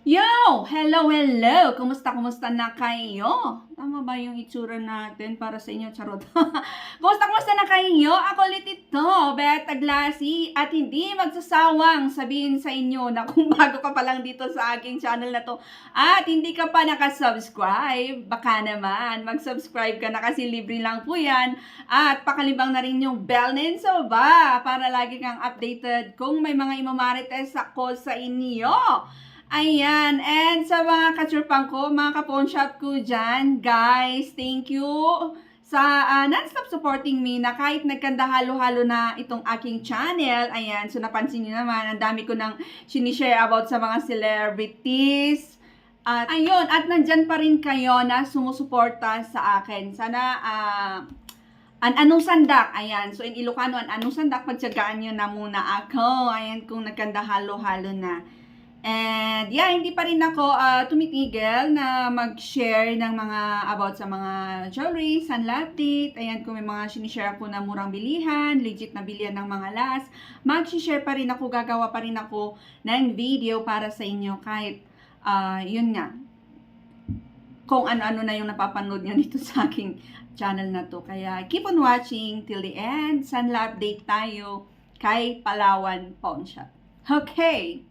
Yo! Hello, hello! Kumusta, kumusta na kayo? Tama ba yung itsura natin para sa inyo? Charot. kumusta, kumusta na kayo? Ako ulit ito, Beth Aglasi, at hindi magsasawang sabihin sa inyo na kung bago ka pa lang dito sa aking channel na to at hindi ka pa nakasubscribe, baka naman mag-subscribe ka na kasi libre lang po yan at pakalibang na rin yung bell ninso ba para lagi kang updated kung may mga imamarites ako sa inyo. Ayan, and sa mga kachurpang ko, mga kapon shop ko dyan, guys, thank you sa ah, non-stop supporting me na kahit nagkanda halo-halo na itong aking channel. Ayan, so napansin niyo naman, ang dami ko nang sinishare about sa mga celebrities. At ayun, at nandyan pa rin kayo na sumusuporta sa akin. Sana, ah, an anong sandak, ayan. So, in Ilocano, an anong sandak, pagtsagaan nyo na muna ako. Ayan, kung nagkanda halo-halo na. And yeah, hindi pa rin ako ah, tumitigil na mag-share ng mga about sa mga jewelry, update. Ayan, kung may mga sinishare ako na murang bilihan, legit na bilihan ng mga las, mag-share pa rin ako, gagawa pa rin ako ng video para sa inyo kahit ah, yun nga, kung ano-ano na yung napapanood nyo dito sa aking channel na to. Kaya keep on watching till the end. Sunlight update tayo kay Palawan Pawn Shop. Okay!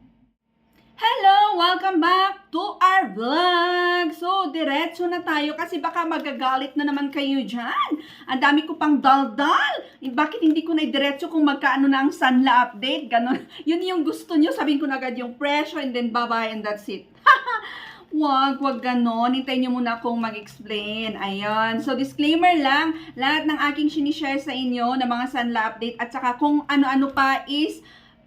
Hello! Welcome back to our vlog! So, diretso na tayo kasi baka magagalit na naman kayo dyan. Ang dami ko pang daldal. Eh, Bakit hindi ko na diretso kung magkaano na ang Sanla update? Ganon. Yun yung gusto nyo. Sabihin ko na agad yung presyo and then bye-bye and that's it. Wag, wag ganon. Hintayin nyo muna akong mag-explain. Ayan. So, disclaimer lang. Lahat ng aking sinishare sa inyo na mga Sanla update at saka kung ano-ano pa is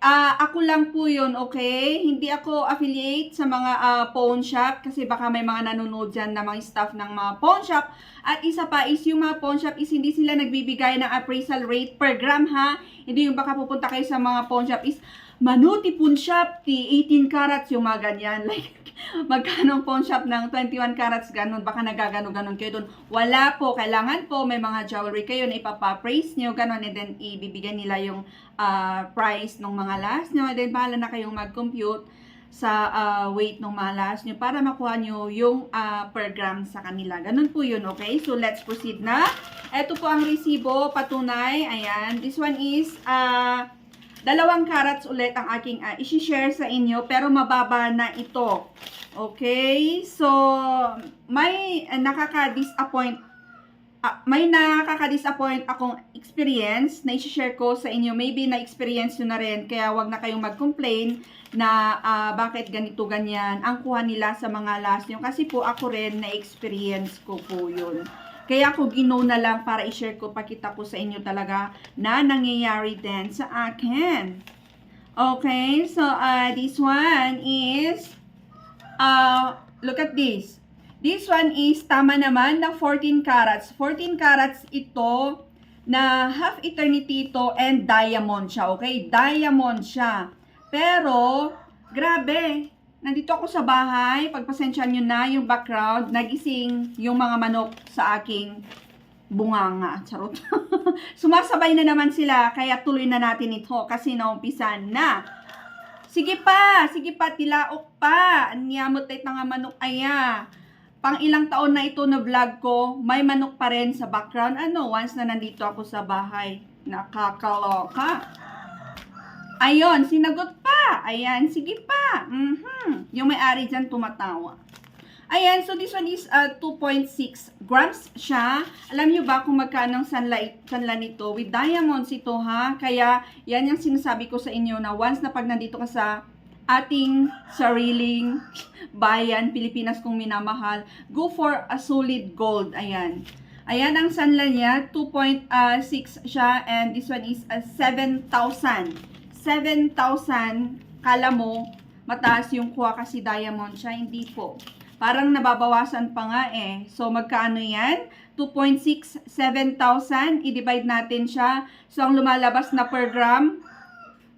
Ah, ako lang po yun, okay? Hindi ako affiliate sa mga ah, pawn shop kasi baka may mga nanonood dyan na mga staff ng mga pawn shop. At isa pa is yung mga pawn shop is hindi sila nagbibigay ng appraisal rate per gram ha. Hindi yung baka pupunta kayo sa mga pawn shop is manuti pawn shop, ti 18 carats yung mga ganyan. Like, magkano pawn shop ng 21 carats ganun, baka nagagano-ganon kayo dun. Wala po, kailangan po may mga jewelry kayo na ipapa-praise nyo, ganun, and then ibibigay nila yung ah, price ng mga last nyo, and then bahala na kayong mag-compute sa ah, weight ng mga last nyo para makuha nyo yung ah, per gram sa kanila. Ganun po yun, okay? So, let's proceed na. Ito po ang resibo, patunay. Ayan. This one is, ah, dalawang carats ulit ang aking uh, isi-share sa inyo, pero mababa na ito. Okay? So, may uh, nakaka-disappoint ah, may nakaka-disappoint akong experience na i-share ko sa inyo. Maybe na-experience nyo na rin, kaya wag na kayong mag-complain na ah, bakit ganito ganyan ang kuha nila sa mga last nyo. Kasi po ako rin na-experience ko po yun. Kaya ako gino na lang para i-share ko, pakita ko sa inyo talaga na nangyayari din sa akin. Okay, so uh, this one is, uh, look at this. This one is tama naman na 14 carats. 14 carats ito na half eternity ito and diamond siya, okay? Diamond siya. Pero, grabe, nandito ako sa bahay, pagpasensyahan nyo na yung background, nagising yung mga manok sa aking bunganga. Charot. Sumasabay na naman sila, kaya tuloy na natin ito kasi naumpisan na. Sige pa, sige pa, tilaok pa. Niyamot tayo nga manok aya. Pang ilang taon na ito na vlog ko, may manok pa rin sa background. Ano, once na nandito ako sa bahay, nakakaloka. Ayon, sinagot pa. Ayan, sige pa. Mhm. Yung may-ari dyan tumatawa. Ayan, so this one is uh, 2.6 grams siya. Alam niyo ba kung magkano ang sanla, sanla nito? With diamonds ito ha. Kaya yan yung sinasabi ko sa inyo na once na pag nandito ka sa ating sariling bayan, Pilipinas kung minamahal, go for a solid gold. Ayan. Ayan ang sanla niya, 2.6 siya and this one is uh, 7,000. 7,000, kala mo, mataas yung kuha kasi diamond siya, hindi po. Parang nababawasan pa nga eh. So, magkano yan? 2.6, 7,000. I-divide natin siya. So, ang lumalabas na per gram.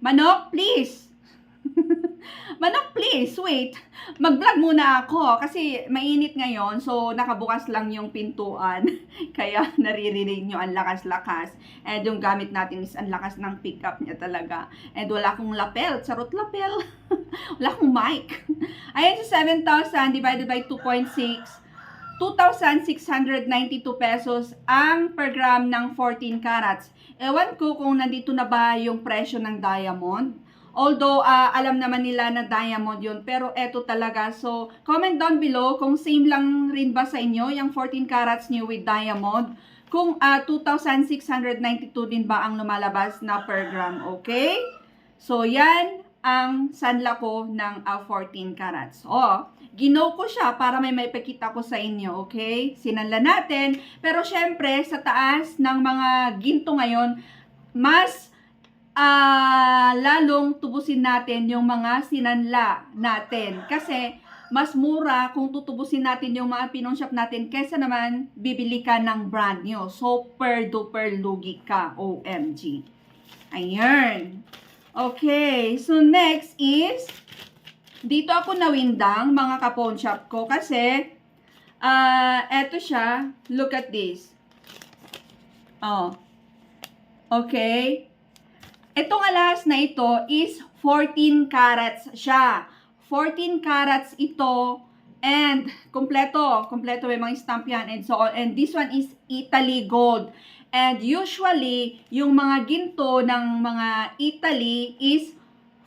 Manok, please. Manok, please, wait. Mag-vlog muna ako kasi mainit ngayon. So, nakabukas lang yung pintuan. Kaya naririnig nyo ang lakas-lakas. And yung gamit natin is ang lakas ng pickup niya talaga. And wala akong lapel. Charot lapel. wala akong mic. Ayan sa 7,000 divided by 2.6. 2,692 pesos ang per gram ng 14 carats. Ewan ko kung nandito na ba yung presyo ng diamond. Although, ah, alam naman nila na diamond yun. Pero eto talaga. So, comment down below kung same lang rin ba sa inyo yung 14 carats niyo with diamond. Kung ah, 2,692 din ba ang lumalabas na per gram. Okay? So, yan ang sanla ko ng ah, 14 carats. Oh, ginaw ko siya para may maipakita ko sa inyo, okay? Sinanla natin. Pero syempre, sa taas ng mga ginto ngayon, mas ah lalong tubusin natin yung mga sinanla natin. Kasi, mas mura kung tutubusin natin yung mga pinong shop natin kaysa naman bibili ka ng brand new. Super duper lugi ka, OMG. Ayan. Okay, so next is dito ako nawindang mga kapon shop ko kasi ah eto siya, look at this. Oh. Okay. Itong alas na ito is 14 carats siya. 14 carats ito and kompleto, kompleto may mga stamp yan and so on. And this one is Italy gold. And usually, yung mga ginto ng mga Italy is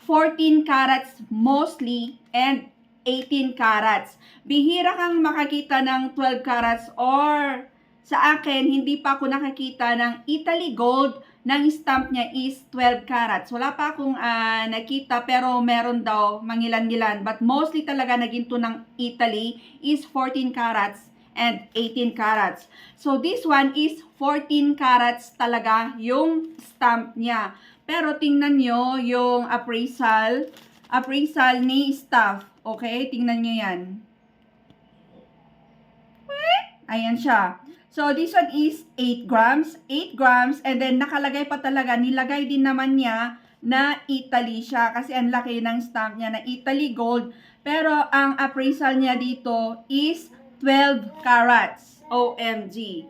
14 carats mostly and 18 carats. Bihira kang makakita ng 12 carats or sa akin, hindi pa ako nakakita ng Italy Gold ng stamp niya is 12 carats. Wala pa akong ah, nakita pero meron daw mangilan-ngilan. But mostly talaga na ginto ng Italy is 14 carats and 18 carats. So this one is 14 carats talaga yung stamp niya. Pero tingnan nyo yung appraisal, appraisal ni staff. Okay, tingnan nyo yan. Ayan siya. So, this one is 8 grams. 8 grams. And then, nakalagay pa talaga, nilagay din naman niya na Italy siya. Kasi ang laki ng stamp niya na Italy gold. Pero, ang appraisal niya dito is 12 carats. OMG.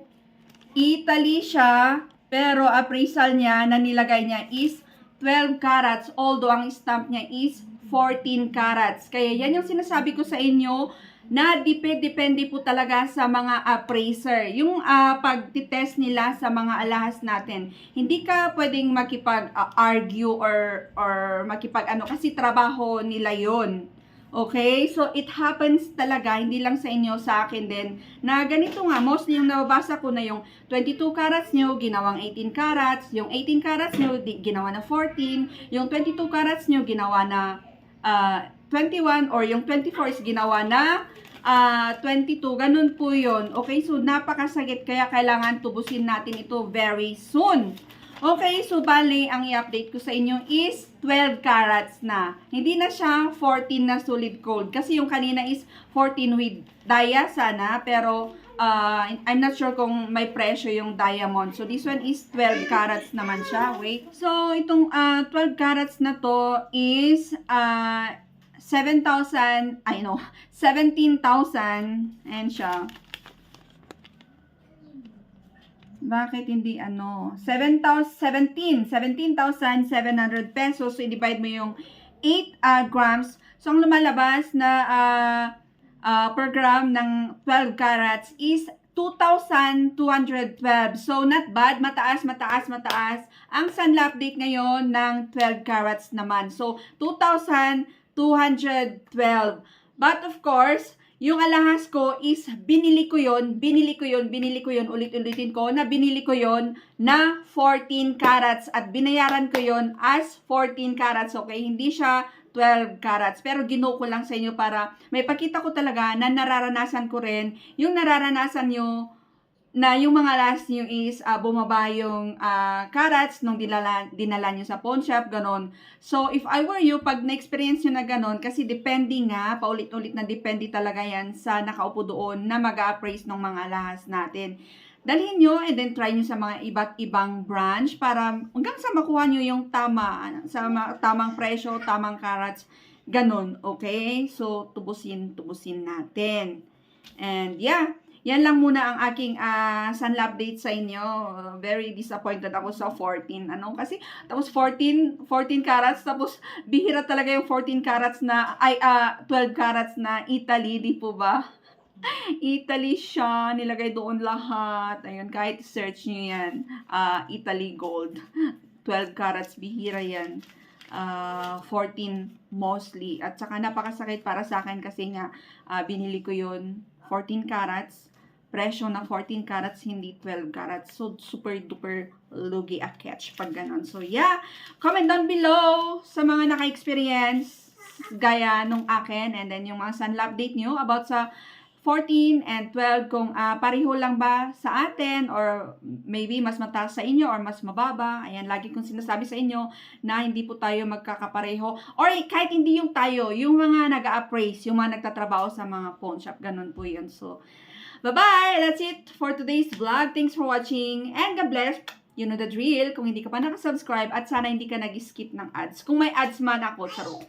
Italy siya, pero appraisal niya na nilagay niya is 12 carats. Although, ang stamp niya is 14 carats. Kaya yan yung sinasabi ko sa inyo na depende po talaga sa mga appraiser. Yung uh, pagtitest nila sa mga alahas natin. Hindi ka pwedeng makipag-argue or, or makipag-ano kasi trabaho nila yon Okay? So, it happens talaga, hindi lang sa inyo, sa akin din, na ganito nga, mostly yung nababasa ko na yung 22 carats nyo, ginawang 18 carats, yung 18 carats nyo, ginawa na 14, yung 22 carats nyo, ginawa na uh, 21, or yung 24 is ginawa na uh, 22, ganun po yun. Okay, so napakasagit, kaya kailangan tubusin natin ito very soon. Okay, so bali, ang i-update ko sa inyo is 12 carats na. Hindi na siya 14 na solid gold. Kasi yung kanina is 14 with dia sana. Pero, uh, I'm not sure kung may presyo yung diamond. So, this one is 12 carats naman siya. Wait. So, itong uh, 12 carats na to is uh, 7,000, I know, 17,000. Ayan siya. Bakit hindi ano? 7,000, 17, 17,700 pesos. So, i-divide mo yung 8 uh, grams. So, ang lumalabas na uh, uh, per gram ng 12 carats is 2,212. So, not bad. Mataas, mataas, mataas. Ang sunla update ngayon ng 12 carats naman. So, 2,212. But of course, yung alahas ko is binili ko yon, binili ko yon, binili ko yon, ulit-ulitin ko na binili ko yon na 14 carats at binayaran ko yon as 14 carats, okay? Hindi siya 12 carats. Pero gino ko lang sa inyo para may pakita ko talaga na nararanasan ko rin yung nararanasan nyo na yung mga last nyo is uh, bumaba yung uh, carats nung dinala, dinala nyo sa pawn shop, ganon. So, if I were you, pag na-experience nyo na ganon, kasi depende nga, paulit-ulit na depende talaga yan sa nakaupo doon na mag-appraise ng mga lahas natin. Dalhin nyo and then try nyo sa mga iba't ibang branch para hanggang sa makuha nyo yung tama, sa tamang presyo, tamang carats Ganon, okay? So, tubusin, tubusin natin. And yeah, yan lang muna ang aking uh, sunlab update sa inyo. Uh, very disappointed ako sa 14. Ano? Kasi, tapos 14, 14 carats, tapos bihira talaga yung 14 carats na, ay, ah, 12 carats na Italy, di po ba? Italy siya, nilagay doon lahat. Ayun, kahit search nyo yan, ah, Italy Gold. 12 carats, bihira yan. Ah, 14 mostly. At saka napakasakit para sa akin kasi nga, ah, binili ko yun 14 carats. Presyo na 14 carats, hindi 12 carats. So, super duper lugi a catch pag ganon. So, yeah. Comment down below sa mga naka-experience gaya nung akin and then yung mga sunlab update nyo about sa 14 and 12 kung ah, pareho lang ba sa atin or maybe mas mataas sa inyo or mas mababa. Ayan, lagi kong sinasabi sa inyo na hindi po tayo magkakapareho. Or kahit hindi yung tayo, yung mga nag-appraise, yung mga nagtatrabaho sa mga pawn shop, ganun po yun. So, bye-bye! That's it for today's vlog. Thanks for watching and God bless! You know the drill. Kung hindi ka pa nakasubscribe at sana hindi ka nag-skip ng ads. Kung may ads man ako, charot.